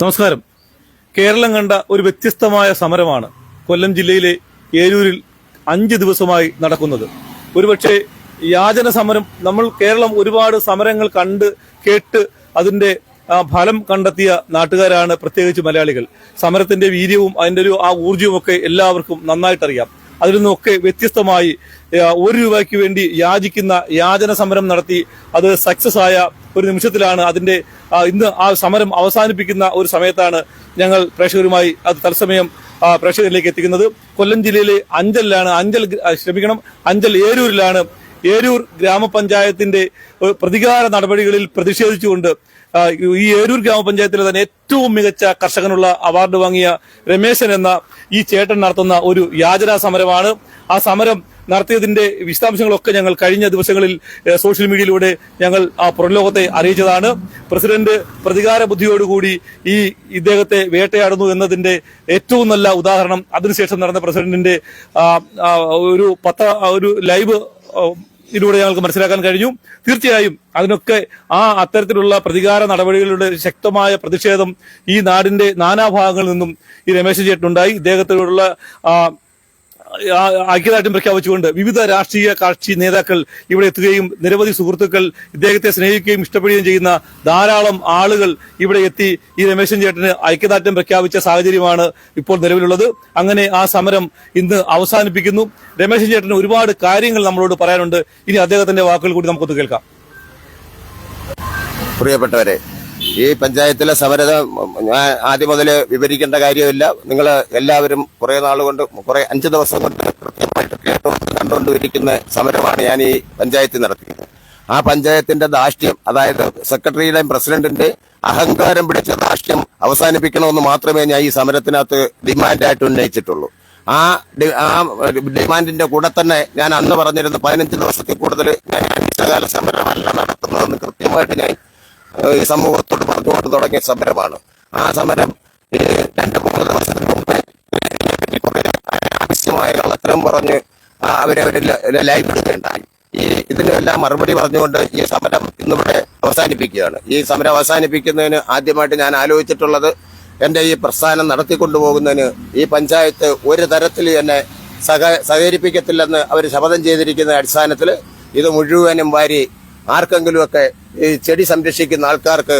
നമസ്കാരം. കേരളം കണ്ട ഒരു വ്യത്യസ്തമായ സമരമാണ് കൊല്ലം ജില്ലയിലെ ഏരൂരിൽ അഞ്ച് ദിവസമായി നടക്കുന്നത്. ഒരുപക്ഷെ യാചന സമരം നമ്മൾ കേരളം ഒരുപാട് സമരങ്ങൾ കണ്ട് കേട്ട് അതിന്റെ ഫലം കണ്ടെത്തിയ നാട്ടുകാരാണ് പ്രത്യേകിച്ച് മലയാളികൾ. സമരത്തിന്റെ വീര്യവും അതിന്റെ ഒരു ആ ഊർജവും ഒക്കെ എല്ലാവർക്കും നന്നായിട്ടറിയാം. അതിൽ നിന്നൊക്കെ വ്യത്യസ്തമായി ഒരു രൂപയ്ക്ക് വേണ്ടി യാചിക്കുന്ന യാചന സമരം നടത്തി അത് സക്സസ് ആയ ഒരു നിമിഷത്തിലാണ് അതിന്റെ ഇന്ന് ആ സമരം അവസാനിപ്പിക്കുന്ന ഒരു സമയത്താണ് ഞങ്ങൾ പ്രേക്ഷകരുമായി അത് തത്സമയം പ്രേക്ഷകരിലേക്ക് എത്തിക്കുന്നത്. കൊല്ലം ജില്ലയിലെ അഞ്ചലിലാണ് അഞ്ചൽ ശ്രമിക്കണം അഞ്ചൽ ഏരൂരിലാണ് ഏരൂർ ഗ്രാമപഞ്ചായത്തിന്റെ പ്രതികാര നടപടികളിൽ പ്രതിഷേധിച്ചുകൊണ്ട് ഈ ഏരൂർ ഗ്രാമപഞ്ചായത്തിലെ തന്നെ ഏറ്റവും മികച്ച കർഷകനുള്ള അവാർഡ് വാങ്ങിയ രമേശൻ എന്ന ഈ ചേട്ടൻ നടത്തുന്ന ഒരു യാചനാ സമരമാണ്. ആ സമരം നടത്തിയതിന്റെ വിശദാംശങ്ങളൊക്കെ ഞങ്ങൾ കഴിഞ്ഞ ദിവസങ്ങളിൽ സോഷ്യൽ മീഡിയയിലൂടെ ഞങ്ങൾ ആ പുറംലോകത്തെ അറിയിച്ചതാണ്. പ്രസിഡന്റ് പ്രതികാര ബുദ്ധിയോടുകൂടി ഈ ഇദ്ദേഹത്തെ വേട്ടയാടുന്നു എന്നതിന്റെ ഏറ്റവും നല്ല ഉദാഹരണം അതിനുശേഷം നടന്ന പ്രസിഡന്റിന്റെ ഒരു പത്ത ഒരു ലൈവ് ഇതിലൂടെ ഞങ്ങൾക്ക് മനസ്സിലാക്കാൻ കഴിഞ്ഞു. തീർച്ചയായും അതിനൊക്കെ ആ അത്തരത്തിലുള്ള പ്രതികാര നടപടികളുടെ ശക്തമായ പ്രതിഷേധം ഈ നാടിന്റെ നാനാഭാഗങ്ങളിൽ നിന്നും ഈ രമേശ് ചേട്ടനുണ്ടായി. ആ, ഐക്യദാർഢ്യം പ്രഖ്യാപിച്ചുകൊണ്ട് വിവിധ രാഷ്ട്രീയ കക്ഷി നേതാക്കൾ ഇവിടെ എത്തുകയും നിരവധി സുഹൃത്തുക്കൾ ഇദ്ദേഹത്തെ സ്നേഹിക്കുകയും ഇഷ്ടപ്പെടുകയും ചെയ്യുന്ന ധാരാളം ആളുകൾ ഇവിടെ എത്തി ഈ രമേശൻ ചേട്ടന് ഐക്യദാർഢ്യം പ്രഖ്യാപിച്ച സാഹചര്യമാണ് ഇപ്പോൾ നിലവിലുള്ളത്. അങ്ങനെ ആ സമരം ഇന്ന് അവസാനിപ്പിക്കുന്നു. രമേശൻ ചേട്ടന് ഒരുപാട് കാര്യങ്ങൾ നമ്മളോട് പറയാനുണ്ട്. ഇനി അദ്ദേഹത്തിന്റെ വാക്കുകൾ കൂടി നമുക്കൊന്ന് കേൾക്കാം. പ്രിയപ്പെട്ടവരെ ഈ പഞ്ചായത്തിലെ സമരത ഞാൻ ആദ്യം മുതൽ വിവരിക്കേണ്ട കാര്യമില്ല. നിങ്ങൾ എല്ലാവരും കുറെ നാൾ കൊണ്ട് കുറെ അഞ്ചു ദിവസം കൊണ്ട് കൃത്യമായിട്ട് കേട്ടു കണ്ടുകൊണ്ടിരിക്കുന്ന സമരമാണ് ഞാൻ ഈ പഞ്ചായത്തിൽ നടത്തിയത്. ആ പഞ്ചായത്തിന്റെ ദാഷ്ട്യം അതായത് സെക്രട്ടറിയുടെയും പ്രസിഡന്റിന്റെ അഹങ്കാരം പിടിച്ച ദാഷ്ട്യം അവസാനിപ്പിക്കണമെന്ന് മാത്രമേ ഞാൻ ഈ സമരത്തിനകത്ത് ഡിമാൻഡായിട്ട് ഉന്നയിച്ചിട്ടുള്ളൂ. ആ ആ ഡിമാൻഡിന്റെ കൂടെ തന്നെ ഞാൻ അന്ന് പറഞ്ഞിരുന്ന പതിനഞ്ച് ദിവസത്തിൽ കൂടുതൽ ഞാൻ അനിശ്ചിതകാല സമരമല്ല നടത്തുന്നതെന്ന് കൃത്യമായിട്ട് ഞാൻ സമൂഹത്തോട് പറഞ്ഞുകൊണ്ട് തുടങ്ങിയ സമരമാണ്. ആ സമരം രണ്ട് മൂന്ന് ദിവസത്തിന് മുമ്പേ ആവശ്യമായ കള്ളത്തരം പറഞ്ഞ് അവരവര് ലൈവ് എടുക്കുകയുണ്ടായി ഈ ഇതിനെല്ലാം മറുപടി പറഞ്ഞുകൊണ്ട് ഈ സമരം ഇന്നിവിടെ അവസാനിപ്പിക്കുകയാണ്. ഈ സമരം അവസാനിപ്പിക്കുന്നതിന് ആദ്യമായിട്ട് ഞാൻ ആലോചിച്ചിട്ടുള്ളത് എന്റെ ഈ പ്രസ്ഥാനം നടത്തിക്കൊണ്ടുപോകുന്നതിന് ഈ പഞ്ചായത്ത് ഒരു തരത്തിൽ എന്നെ സഹ സഹകരിപ്പിക്കത്തില്ലെന്ന് അവർ ശപഥം ചെയ്തിരിക്കുന്ന അടിസ്ഥാനത്തിൽ ഇത് മുഴുവനും വാരി ആർക്കെങ്കിലുമൊക്കെ ഈ ചെടി സംരക്ഷിക്കുന്ന ആൾക്കാർക്ക്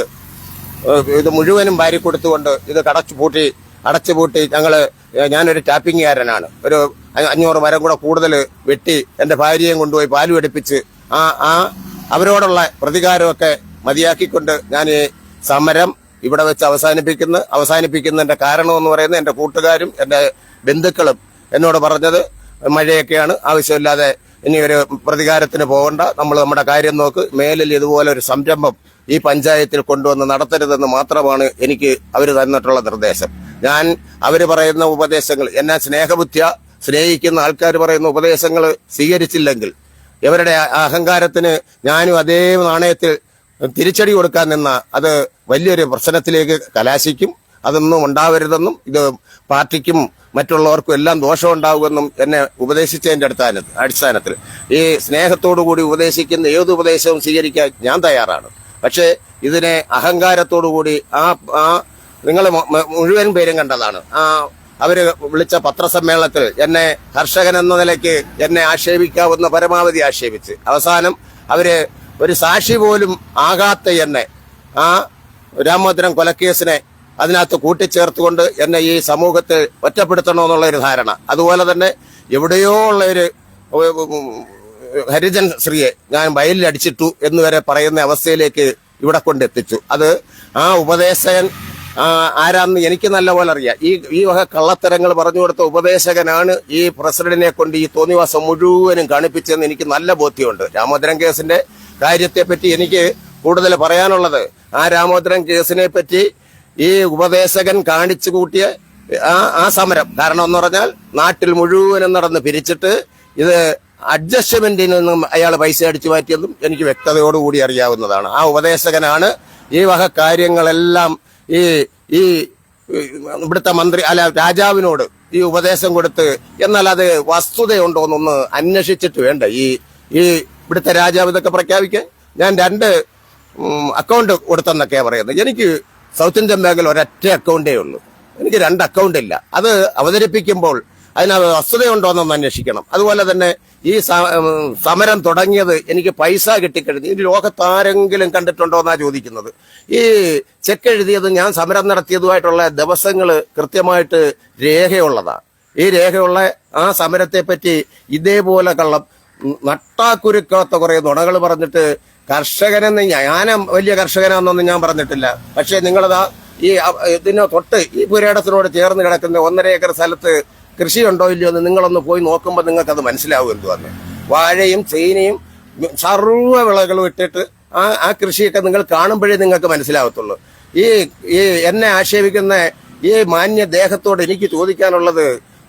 ഇത് മുഴുവനും വാരി കൊടുത്തുകൊണ്ട് ഇത് കടച്ചു പൂട്ടി അടച്ചു പൂട്ടി ഞങ്ങൾ ഞാനൊരു ടാപ്പിംഗുകാരനാണ്. ഒരു അഞ്ഞൂറ് മരം കൂടെ കൂടുതൽ വെട്ടി എന്റെ ഭാര്യയും കൊണ്ടുപോയി പാലു എടുപ്പിച്ച് ആ ആ അവരോടുള്ള പ്രതികാരമൊക്കെ മതിയാക്കിക്കൊണ്ട് ഞാൻ ഈ സമരം ഇവിടെ വെച്ച് അവസാനിപ്പിക്കുന്നു. അവസാനിപ്പിക്കുന്നതിന്റെ കാരണം എന്ന് പറയുന്നത് എന്റെ കൂട്ടുകാരും എന്റെ ബന്ധുക്കളും എന്നോട് പറഞ്ഞത് മഴയൊക്കെയാണ്. ആവശ്യമില്ലാതെ ഇനി ഒരു പ്രതികാരത്തിന് പോകണ്ട. നമ്മൾ നമ്മുടെ കാര്യം നോക്ക്. മേലിൽ ഇതുപോലെ ഒരു സംരംഭം ഈ പഞ്ചായത്തിൽ കൊണ്ടുവന്ന് നടത്തരുതെന്ന് മാത്രമാണ് എനിക്ക് അവർ തന്നിട്ടുള്ള നിർദ്ദേശം. ഞാൻ അവർ പറയുന്ന ഉപദേശങ്ങൾ എന്നെ സ്നേഹബുദ്ധിയ സ്നേഹിക്കുന്ന ആൾക്കാർ പറയുന്ന ഉപദേശങ്ങൾ സ്വീകരിച്ചില്ലെങ്കിൽ ഇവരുടെ അഹങ്കാരത്തിന് ഞാനും അതേ നാണയത്തിൽ തിരിച്ചടി കൊടുക്കാൻ നിന്ന അത് വലിയൊരു പ്രശ്നത്തിലേക്ക് കലാശിക്കും. അതൊന്നും ഉണ്ടാവരുതെന്നും ഇത് പാർട്ടിക്കും മറ്റുള്ളവർക്കും എല്ലാം ദോഷം ഉണ്ടാകുമെന്നും എന്നെ ഉപദേശിച്ചതിന്റെ അടിസ്ഥാന അടിസ്ഥാനത്തിൽ. ഈ സ്നേഹത്തോടു കൂടി ഉപദേശിക്കുന്ന ഏത് ഉപദേശവും സ്വീകരിക്കാൻ ഞാൻ തയ്യാറാണ്. പക്ഷേ ഇതിനെ അഹങ്കാരത്തോടു കൂടി ആ ആ നിങ്ങൾ മുഴുവൻ പേരും കണ്ടതാണ്. ആ അവർ വിളിച്ച പത്രസമ്മേളനത്തിൽ എന്നെ കർഷകൻ എന്ന നിലയ്ക്ക് എന്നെ ആക്ഷേപിക്കാവുന്ന പരമാവധി ആക്ഷേപിച്ച്. അവസാനം അവർ ഒരു സാക്ഷി പോലും ആകാത്ത എന്നെ ആ രാമോദരം കൊലക്കേസിനെ അതിനകത്ത് കൂട്ടിച്ചേർത്തുകൊണ്ട് എന്നെ ഈ സമൂഹത്തെ ഒറ്റപ്പെടുത്തണമെന്നുള്ള ഒരു ധാരണ. അതുപോലെ തന്നെ എവിടെയോ ഉള്ള ഒരു ഹരിജൻ ശ്രീയെ ഞാൻ വയലിൽ അടിച്ചിട്ടു എന്ന് വരെ പറയുന്ന അവസ്ഥയിലേക്ക് ഇവിടെ കൊണ്ടെത്തിച്ചു. അത് ആ ഉപദേശകൻ ആരാന്ന് എനിക്ക് നല്ലപോലെ അറിയാം. ഈ ഈ വക കള്ളത്തരങ്ങൾ പറഞ്ഞു കൊടുത്ത ഉപദേശകനാണ് ഈ പ്രസിഡന്റിനെ കൊണ്ട് ഈ തോന്നിവാസം മുഴുവനും കാണിപ്പിച്ചെന്ന് എനിക്ക് നല്ല ബോധ്യമുണ്ട്. രാമോദരൻ കേസിന്റെ കാര്യത്തെപ്പറ്റി എനിക്ക് കൂടുതൽ പറയാനുള്ളത് ആ രാമോദരൻ കേസിനെ പറ്റി ഈ ഉപദേശകൻ കാണിച്ചു കൂട്ടിയ ആ ആ സമരം. കാരണം എന്ന് പറഞ്ഞാൽ നാട്ടിൽ മുഴുവനും നടന്ന് പിരിച്ചിട്ട് ഇത് അഡ്ജസ്റ്റ്മെന്റിൽ നിന്നും അയാൾ പൈസ അടിച്ചു മാറ്റിയതും എനിക്ക് വ്യക്തതയോടുകൂടി അറിയാവുന്നതാണ്. ആ ഉപദേശകനാണ് ഈ വക കാര്യങ്ങളെല്ലാം ഈ ഈ ഇവിടുത്തെ മന്ത്രി അല്ല രാജാവിനോട് ഈ ഉപദേശം കൊടുത്ത് എന്നാൽ അത് വസ്തുതയുണ്ടോ എന്നൊന്ന് അന്വേഷിച്ചിട്ട് വേണ്ട. ഈ ഈ ഇവിടുത്തെ രാജാവ് ഇതൊക്കെ പ്രഖ്യാപിക്കാൻ ഞാൻ രണ്ട് അക്കൗണ്ട് കൊടുത്തെന്നൊക്കെയാണ് പറയുന്നത്. എനിക്ക് സൗത്ത് ഇന്ത്യൻ ബാങ്കിൽ ഒരൊറ്റ അക്കൗണ്ടേ ഉള്ളൂ. എനിക്ക് രണ്ട് അക്കൗണ്ട് ഇല്ല. അത് അവതരിപ്പിക്കുമ്പോൾ അതിനകത്ത് വസ്തുതയുണ്ടോ എന്നൊന്ന് അന്വേഷിക്കണം. അതുപോലെ തന്നെ ഈ സമരം തുടങ്ങിയത് എനിക്ക് പൈസ കിട്ടിക്കഴിഞ്ഞു ഈ ലോകത്താരെങ്കിലും കണ്ടിട്ടുണ്ടോ എന്നാണ് ചോദിക്കുന്നത്. ഈ ചെക്ക് എഴുതിയത് ഞാൻ സമരം നടത്തിയതുമായിട്ടുള്ള ദിവസങ്ങൾ കൃത്യമായിട്ട് രേഖയുള്ളതാണ് ഈ രേഖയുള്ള ആ സമരത്തെ പറ്റി ഇതേപോലെ കള്ളം നട്ടാക്കുരുക്കാത്ത കുറെ നുണകൾ പറഞ്ഞിട്ട് കർഷകനെന്ന് ഞാൻ വലിയ കർഷകനാണെന്നൊന്നും ഞാൻ പറഞ്ഞിട്ടില്ല. പക്ഷെ നിങ്ങളതാ ഈ ഇതിന് തൊട്ട് ഈ പുരേടത്തിനോട് ചേർന്ന് കിടക്കുന്ന ഒന്നര ഏക്കർ സ്ഥലത്ത് കൃഷിയുണ്ടോ ഇല്ലയോ എന്ന് നിങ്ങളൊന്ന് പോയി നോക്കുമ്പോൾ നിങ്ങൾക്ക് അത് മനസ്സിലാവും എന്തുവന്ന്. വാഴയും ചേനയും സർവ വിളകളും ഇട്ടിട്ട് ആ ആ കൃഷിയൊക്കെ നിങ്ങൾ കാണുമ്പോഴേ നിങ്ങൾക്ക് മനസ്സിലാവത്തുള്ളൂ. ഈ ഈ എന്നെ ആക്ഷേപിക്കുന്ന ഈ മാന്യ ദേഹത്തോട് എനിക്ക് ചോദിക്കാനുള്ളത്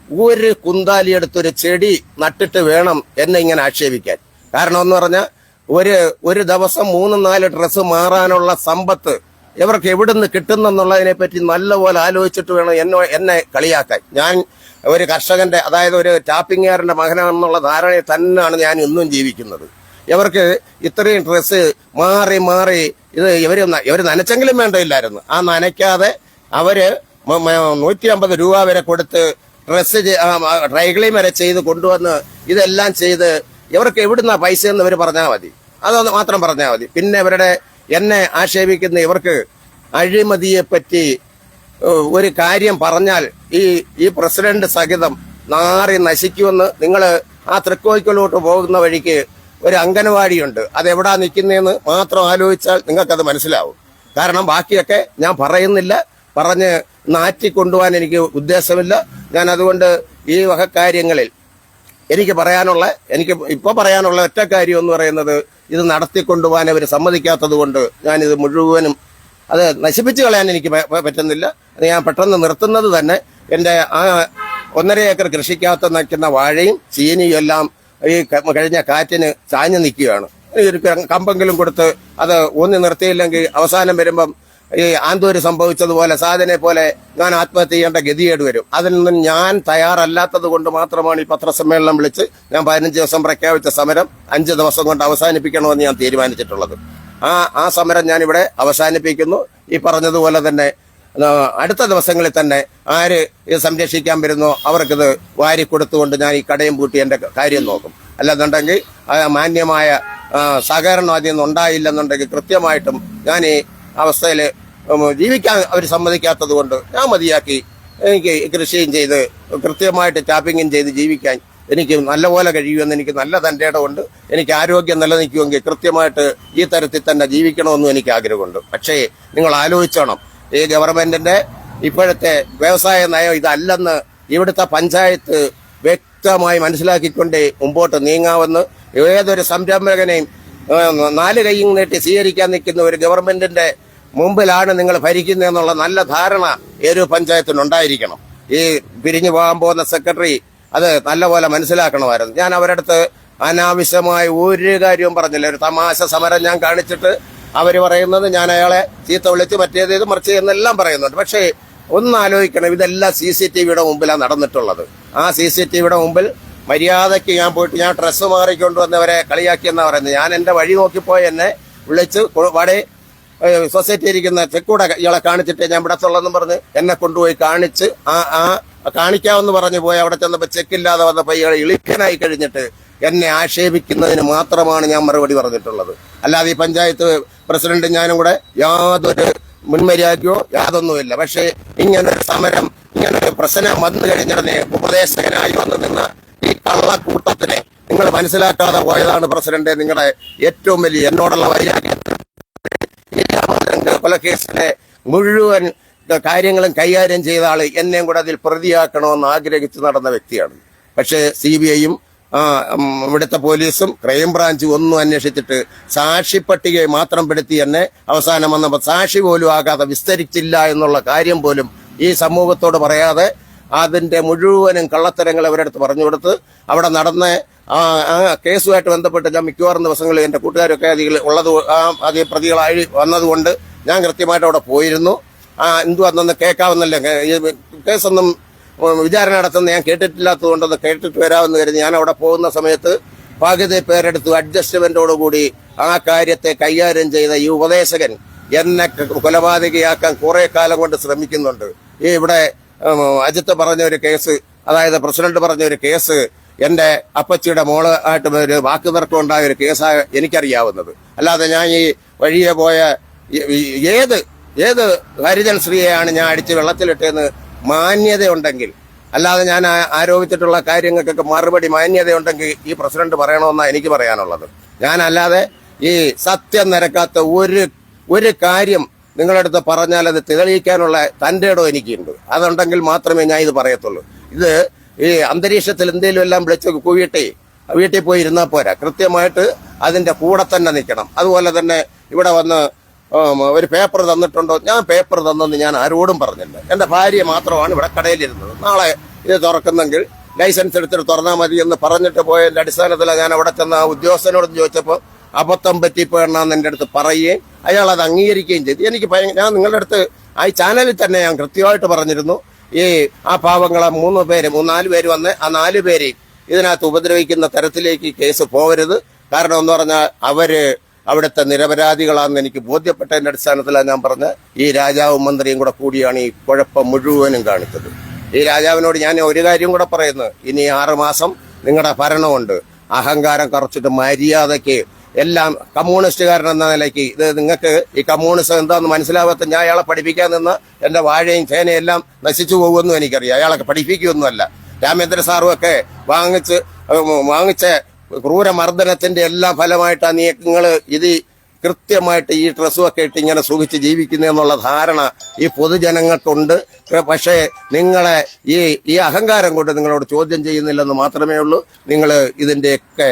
ഒരു കുന്താലി എടുത്തൊരു ചെടി നട്ടിട്ട് വേണം എന്നെ ഇങ്ങനെ ആക്ഷേപിക്കാൻ. കാരണം എന്ന് പറഞ്ഞാൽ ഒരു ഒരു ദിവസം മൂന്ന് നാല് ഡ്രസ്സ് മാറാനുള്ള സമ്പത്ത് ഇവർക്ക് എവിടുന്ന് കിട്ടുന്നെന്നുള്ളതിനെ പറ്റി നല്ലപോലെ ആലോചിച്ചിട്ട് വേണം എന്നെ എന്നെ കളിയാക്കാൻ. ഞാൻ ഒരു കർഷകന്റെ അതായത് ഒരു ടാപ്പിംഗുകാരന്റെ മകനാണെന്നുള്ള ധാരണയിൽ തന്നെയാണ് ഞാൻ ഇന്നും ജീവിക്കുന്നത്. ഇവർക്ക് ഇത്രയും ഡ്രസ്സ് മാറി മാറി ഇത് ഇവർ ഇവർ നനച്ചെങ്കിലും വേണ്ടയില്ലായിരുന്നു. ആ നനയ്ക്കാതെ അവർ നൂറ്റി അമ്പത് രൂപ വരെ കൊടുത്ത് ഡ്രസ്സ് ഡ്രൈ ക്ലീൻ വരെ ചെയ്ത് കൊണ്ടുവന്ന് ഇതെല്ലാം ചെയ്ത് ഇവർക്ക് എവിടുന്ന പൈസ എന്ന് ഇവർ പറഞ്ഞാൽ മതി. അതൊന്ന് മാത്രം പറഞ്ഞാൽ മതി. പിന്നെ ഇവരുടെ എന്നെ ആക്ഷേപിക്കുന്ന ഇവർക്ക് അഴിമതിയെ പറ്റി ഒരു കാര്യം പറഞ്ഞാൽ ഈ ഈ പ്രസിഡന്റ് സഹിതം നാറി നശിക്കുമെന്ന് നിങ്ങൾ ആ തൃക്കോയ്ക്കലോട്ട് പോകുന്ന വഴിക്ക് ഒരു അംഗനവാടിയുണ്ട് അത് നിൽക്കുന്നതെന്ന് മാത്രം ആലോചിച്ചാൽ നിങ്ങൾക്കത് മനസ്സിലാവും. കാരണം ബാക്കിയൊക്കെ ഞാൻ പറയുന്നില്ല. പറഞ്ഞ് നാറ്റിക്കൊണ്ടുപോകാൻ എനിക്ക് ഉദ്ദേശമില്ല. ഞാൻ അതുകൊണ്ട് ഈ വക കാര്യങ്ങളിൽ എനിക്ക് പറയാനുള്ള എനിക്ക് ഇപ്പൊ പറയാനുള്ള ഒറ്റ കാര്യം എന്ന് പറയുന്നത് ഇത് നടത്തിക്കൊണ്ടുപോകാൻ അവർ സമ്മതിക്കാത്തത് കൊണ്ട് ഞാനിത് മുഴുവനും അത് നശിപ്പിച്ചു കളയാൻ എനിക്ക് പറ്റുന്നില്ല. അത് ഞാൻ പെട്ടെന്ന് നിർത്തുന്നത് തന്നെ എന്റെ ആ ഒന്നര ഏക്കർ കൃഷിക്കകത്ത് നിൽക്കുന്ന വാഴയും ചീനിയും എല്ലാം ഈ കഴിഞ്ഞ കാറ്റിന് ചാഞ്ഞു നിൽക്കുകയാണ്. ഒരു കമ്പെങ്കിലും കൊടുത്ത് അത് ഊന്നി നിർത്തിയില്ലെങ്കിൽ അവസാനം വരുമ്പം ഈ ആന്തൂര് സംഭവിച്ചതുപോലെ സാധനെ പോലെ ഞാൻ ആത്മഹത്യ ചെയ്യേണ്ട ഗതികേട് വരും. അതിൽ നിന്നും ഞാൻ തയ്യാറല്ലാത്തത് കൊണ്ട് മാത്രമാണ് ഈ പത്രസമ്മേളനം വിളിച്ച് ഞാൻ പതിനഞ്ച് ദിവസം പ്രഖ്യാപിച്ച സമരം അഞ്ച് ദിവസം കൊണ്ട് അവസാനിപ്പിക്കണമെന്ന് ഞാൻ തീരുമാനിച്ചിട്ടുള്ളത്. ആ ആ സമരം ഞാൻ ഇവിടെ അവസാനിപ്പിക്കുന്നു. ഈ പറഞ്ഞതുപോലെ തന്നെ അടുത്ത ദിവസങ്ങളിൽ തന്നെ ആര് ഇത് സംരക്ഷിക്കാൻ വരുന്നോ അവർക്കിത് വാരി കൊടുത്തുകൊണ്ട് ഞാൻ ഈ കടയും പൂട്ടി എന്റെ കാര്യം നോക്കും. അല്ലെന്നുണ്ടെങ്കിൽ മാന്യമായ സഹകരണം അതിൽ നിന്ന് ഉണ്ടായില്ലെന്നുണ്ടെങ്കിൽ കൃത്യമായിട്ടും ഞാൻ ഈ അവസ്ഥയിൽ ജീവിക്കാൻ അവർ സമ്മതിക്കാത്തത് കൊണ്ട് ഞാൻ മതിയാക്കി. എനിക്ക് കൃഷിയും ചെയ്ത് കൃത്യമായിട്ട് ടാപ്പിങ്ങും ചെയ്ത് ജീവിക്കാൻ എനിക്ക് നല്ലപോലെ കഴിയുമെന്ന് എനിക്ക് നല്ല തന്റെ ഉണ്ട്. എനിക്ക് ആരോഗ്യം നിലനിൽക്കുമെങ്കിൽ കൃത്യമായിട്ട് ഈ തരത്തിൽ തന്നെ ജീവിക്കണമെന്നും എനിക്ക് ആഗ്രഹമുണ്ട്. പക്ഷേ നിങ്ങൾ ആലോചിച്ചോണം. ഈ ഗവൺമെന്റിന്റെ ഇപ്പോഴത്തെ വ്യവസായ നയം ഇതല്ലെന്ന് ഇവിടുത്തെ പഞ്ചായത്ത് വ്യക്തമായി മനസ്സിലാക്കിക്കൊണ്ട് മുമ്പോട്ട് നീങ്ങാമെന്ന് ഏതൊരു സംരംഭകനെയും നാല് കൈയും നീട്ടി സ്വീകരിക്കാൻ നിൽക്കുന്ന ഒരു ഗവൺമെന്റിന്റെ മുമ്പിലാണ് നിങ്ങൾ ഭരിക്കുന്നതെന്നുള്ള നല്ല ധാരണ ഏരു പഞ്ചായത്തിനുണ്ടായിരിക്കണം ഈ പിരിഞ്ഞു പോകാൻ പോകുന്ന സെക്രട്ടറി അത് നല്ലപോലെ മനസ്സിലാക്കണമായിരുന്നു. ഞാൻ അവരടുത്ത് അനാവശ്യമായ ഒരു കാര്യവും പറഞ്ഞില്ല. ഒരു തമാശ സമരം ഞാൻ കാണിച്ചിട്ട് അവർ പറയുന്നത് ഞാൻ അയാളെ ചീത്ത വിളിച്ച് മറ്റേത് ഇത് മറിച്ച് എന്നെല്ലാം പറയുന്നുണ്ട്. പക്ഷേ ഒന്ന് ആലോചിക്കണം ഇതെല്ലാം സി സി ടി വിയുടെ മുമ്പിലാണ് നടന്നിട്ടുള്ളത്. ആ സി സി ടി വിയുടെ മുമ്പിൽ മര്യാദയ്ക്ക് ഞാൻ പോയിട്ട് ഞാൻ ഡ്രസ്സ് മാറിക്കൊണ്ടുവന്നവരെ കളിയാക്കിയെന്നാണ് പറയുന്നത്. ഞാൻ എന്റെ വഴി നോക്കിപ്പോയി എന്നെ വിളിച്ച് വടേ സൊസൈറ്റി ഇരിക്കുന്ന ചെക്കൂടെ ഇയാളെ കാണിച്ചിട്ട് ഞാൻ ഇവിടെ ഉള്ളതെന്ന് പറഞ്ഞ് എന്നെ കൊണ്ടുപോയി കാണിച്ച് ആ ആ കാണിക്കാമെന്ന് പറഞ്ഞു പോയി. അവിടെ ചെന്നപ്പോ ചെക്കില്ലാതെ വന്നപ്പോ ഇയാളെ ഇളിക്കനായി കഴിഞ്ഞിട്ട് എന്നെ ആക്ഷേപിക്കുന്നതിന് മാത്രമാണ് ഞാൻ മറുപടി പറഞ്ഞിട്ടുള്ളത്. അല്ലാതെ ഈ പഞ്ചായത്ത് പ്രസിഡന്റ് ഞാനും കൂടെ യാതൊരു മുൻമര്യാദയോ യാതൊന്നുമില്ല. പക്ഷേ ഇങ്ങനെ സമരം ഇങ്ങനൊരു പ്രശ്നം വന്നു കഴിഞ്ഞുടനെ ഉപദേശകനായി വന്നു നിന്ന ഈ കള്ളക്കൂട്ടത്തിനെ നിങ്ങൾ മനസ്സിലാക്കാതെ പോയതാണ് പ്രസിഡന്റ്. നിങ്ങളുടെ ഏറ്റവും വലിയ എന്നോടുള്ള വൈരാഗ്യം. ഈ രാമചന്ദ്രൻ കൊലക്കേസിലെ മുഴുവൻ കാര്യങ്ങളും കൈകാര്യം ചെയ്ത ആൾ എന്നെയും കൂടെ അതിൽ പ്രതിയാക്കണമെന്ന് ആഗ്രഹിച്ച് നടന്ന വ്യക്തിയാണ്. പക്ഷേ സി ബി ഐയും ഇവിടുത്തെ പോലീസും ക്രൈംബ്രാഞ്ചും ഒന്നും അന്വേഷിച്ചിട്ട് സാക്ഷി പട്ടികയെ മാത്രം പെടുത്തി എന്നെ അവസാനം വന്നപ്പോൾ സാക്ഷി പോലും ആകാതെ വിസ്തരിച്ചില്ല എന്നുള്ള കാര്യം പോലും ഈ സമൂഹത്തോട് പറയാതെ അതിന്റെ മുഴുവനും കള്ളത്തരങ്ങൾ അവരടുത്ത് പറഞ്ഞു കൊടുത്ത് അവിടെ നടന്ന ആ കേസുമായിട്ട് ബന്ധപ്പെട്ട് ഞാൻ മിക്കവാറും ദിവസങ്ങളിൽ എന്റെ കൂട്ടുകാരൊക്കെ അതിൽ ഉള്ളത് അതേ പ്രതികളായി വന്നതുകൊണ്ട് ഞാൻ കൃത്യമായിട്ട് അവിടെ പോയിരുന്നു. ആ എന്തുവാന്നൊന്ന് കേൾക്കാവുന്നല്ലേ? കേസൊന്നും വിചാരണ നടത്തുന്ന ഞാൻ കേട്ടിട്ടില്ലാത്തത് കൊണ്ടൊന്ന് കേട്ടിട്ട് വരാമെന്ന് കരുതി ഞാൻ അവിടെ പോകുന്ന സമയത്ത് പകുതി പേരെടുത്തു അഡ്ജസ്റ്റ്മെന്റോടുകൂടി ആ കാര്യത്തെ കൈകാര്യം ചെയ്ത ഈ ഉപദേശകൻ എന്നെ കൊലപാതകയാക്കാൻ കുറെ കാലം കൊണ്ട് ശ്രമിക്കുന്നുണ്ട്. ഈ ഇവിടെ അജിത്ത് പറഞ്ഞ ഒരു കേസ് അതായത് പ്രസിഡന്റ് പറഞ്ഞ ഒരു കേസ് എന്റെ അപ്പച്ചിയുടെ മോൾ ആയിട്ട് ഒരു വാക്ക് തർക്കം ഉണ്ടായ ഒരു കേസാണ് എനിക്കറിയാവുന്നത്. അല്ലാതെ ഞാൻ ഈ വഴിയെ പോയ ഏത് ഏത് ഹരിജൻ സ്ത്രീയെയാണ് ഞാൻ അടിച്ച് വെള്ളത്തിലിട്ടെന്ന് മാന്യതയുണ്ടെങ്കിൽ അല്ലാതെ ഞാൻ ആരോപിച്ചിട്ടുള്ള കാര്യങ്ങൾക്കൊക്കെ മറുപടി മാന്യതയുണ്ടെങ്കിൽ ഈ പ്രസിഡന്റ് പറയണമെന്നാണ് എനിക്ക് പറയാനുള്ളത്. ഞാനല്ലാതെ ഈ സത്യം നിരക്കാത്ത ഒരു ഒരു കാര്യം നിങ്ങളുടെ അടുത്ത് പറഞ്ഞാൽ അത് തെളിയിക്കാനുള്ള തന്റെ ഇടം എനിക്കുണ്ട്. അതുണ്ടെങ്കിൽ മാത്രമേ ഞാൻ ഇത് പറയത്തുള്ളൂ. ഇത് ഈ അന്തരീക്ഷത്തിൽ എന്തെങ്കിലും എല്ലാം വിളിച്ച് കൂവിയിട്ടേ വീട്ടിൽ പോയി ഇരുന്നാൽ പോരാ. കൃത്യമായിട്ട് അതിന്റെ കൂടെ തന്നെ നിൽക്കണം. അതുപോലെ തന്നെ ഇവിടെ വന്ന് ഒരു പേപ്പർ തന്നിട്ടുണ്ടോ? ഞാൻ പേപ്പർ തന്നെന്ന് ഞാൻ ആരോടും പറഞ്ഞില്ല. എന്റെ ഭാര്യ മാത്രമാണ് ഇവിടെ കടയിലിരുന്നത്. നാളെ ഇത് തുറക്കുന്നെങ്കിൽ ലൈസൻസ് എടുത്തിട്ട് തുറന്നാൽ മതി എന്ന് പറഞ്ഞിട്ട് പോയതിന്റെ അടിസ്ഥാനത്തിലാണ് ഞാൻ അവിടെ ചെന്ന ആ ഉദ്യോഗസ്ഥനോട് ചോദിച്ചപ്പോൾ അബദ്ധം പറ്റിപ്പോയെന്നാന്ന് എന്റെ അടുത്ത് പറയുകയും അയാൾ അത് അംഗീകരിക്കുകയും ചെയ്തു. എനിക്ക് ഞാൻ നിങ്ങളുടെ അടുത്ത് ആ ചാനലിൽ തന്നെ ഞാൻ കൃത്യമായിട്ട് പറഞ്ഞിരുന്നു. ഈ ആ പാവങ്ങളെ മൂന്ന് പേര് മൂന്നാൽ പേര് വന്ന് ആ നാല് പേര് ഇതിനകത്ത് ഉപദ്രവിക്കുന്ന തരത്തിലേക്ക് കേസ് പോകരുത്. കാരണം എന്ന് പറഞ്ഞാൽ അവർ അവിടുത്തെ നിരപരാധികളാണെന്ന് എനിക്ക് ബോധ്യപ്പെട്ടതിന്റെ അടിസ്ഥാനത്തിലാണ് ഞാൻ പറഞ്ഞ ഈ രാജാവും മന്ത്രിയും കൂടെ കൂടിയാണ് ഈ കുഴപ്പം മുഴുവനും കാണിച്ചത്. ഈ രാജാവിനോട് ഞാൻ ഒരു കാര്യം കൂടെ പറയുന്നു. ഇനി ആറുമാസം നിങ്ങളുടെ ഭരണമുണ്ട്. അഹങ്കാരം കുറച്ചിട്ട് മര്യാദയ്ക്ക് എല്ലാം കമ്മ്യൂണിസ്റ്റുകാരനെന്ന നിലയ്ക്ക് ഇത് നിങ്ങൾക്ക് ഈ കമ്മ്യൂണിസം എന്താണെന്ന് മനസ്സിലാവാത്ത ഞാൻ അയാളെ പഠിപ്പിക്കാൻ നിന്ന് എന്റെ വാഴയും ചേനയും എല്ലാം നശിച്ചു പോകുമെന്നും എനിക്കറിയാം. അയാളൊക്കെ പഠിപ്പിക്കുകയൊന്നുമല്ല. രാമേന്ദ്ര സാറും ഒക്കെ വാങ്ങിച്ച് വാങ്ങിച്ച ക്രൂരമർദ്ദനത്തിന്റെ എല്ലാ ഫലമായിട്ടാണ് നീ നിങ്ങൾ ഇത് കൃത്യമായിട്ട് ഈ ഡ്രസ്സും ഒക്കെ ഇട്ട് ഇങ്ങനെ സുഖിച്ച് ജീവിക്കുന്നു എന്നുള്ള ധാരണ ഈ പൊതുജനങ്ങൾക്കുണ്ട്. പക്ഷേ നിങ്ങളെ ഈ ഈ അഹങ്കാരം കൊണ്ട് നിങ്ങളോട് ചോദ്യം ചെയ്യുന്നില്ലെന്ന് മാത്രമേ ഉള്ളൂ. നിങ്ങൾ ഇതിന്റെയൊക്കെ